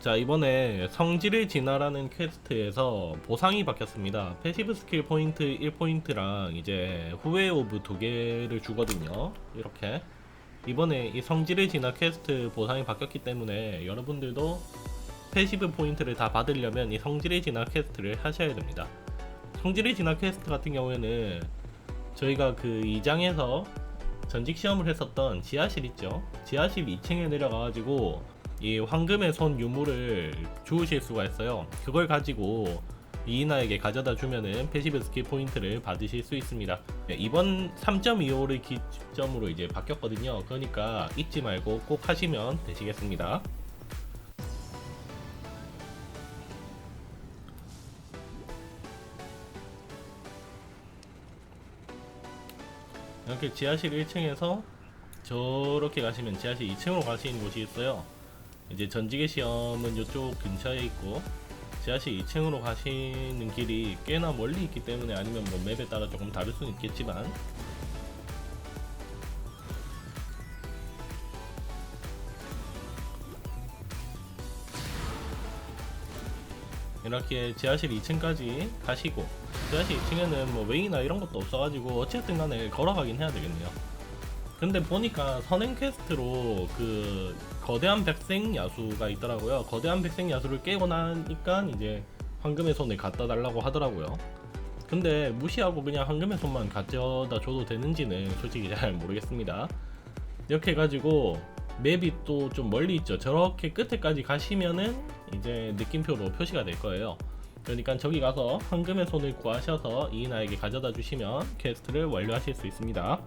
자 이번에 성질의 진화라는 퀘스트에서 보상이 바뀌었습니다. 패시브 스킬 포인트 1포인트랑 이제 후회 오브 두 개를 주거든요. 이렇게 이번에 이 성질의 진화 퀘스트 보상이 바뀌었기 때문에 여러분들도 패시브 포인트를 다 받으려면 이 성질의 진화 퀘스트를 하셔야 됩니다. 성질의 진화 퀘스트 같은 경우에는 저희가 그 2장에서 전직 시험을 했었던 지하실 있죠. 지하실 2층에 내려가가지고 이 황금의 손 유물을 주우실 수가 있어요. 그걸 가지고 이인아에게 가져다 주면은 패시브 스킬 포인트를 받으실 수 있습니다. 네, 이번 3.25를 기점으로 이제 바뀌었거든요. 그러니까 잊지 말고 꼭 하시면 되시겠습니다. 이렇게 지하실 1층에서 저렇게 가시면 지하실 2층으로 가시는 곳이 있어요. 이제 전직의 시험은 이쪽 근처에 있고 지하실 2층으로 가시는 길이 꽤나 멀리 있기 때문에 아니면 뭐 맵에 따라 조금 다를 수는 있겠지만 이렇게 지하실 2층까지 가시고 지하실 2층에는 뭐 웨이나 이런 것도 없어가지고 어쨌든 간에 걸어가긴 해야 되겠네요. 근데 보니까 선행 퀘스트로 그 거대한 백생 야수가 있더라고요. 거대한 백생 야수를 깨고 나니까 이제 황금의 손을 갖다 달라고 하더라고요. 근데 무시하고 그냥 황금의 손만 가져다 줘도 되는지는 솔직히 잘 모르겠습니다. 이렇게 해가지고 맵이 또 좀 멀리 있죠. 저렇게 끝에까지 가시면은 이제 느낌표로 표시가 될 거예요. 그러니까 저기 가서 황금의 손을 구하셔서 이인아에게 가져다 주시면 퀘스트를 완료하실 수 있습니다.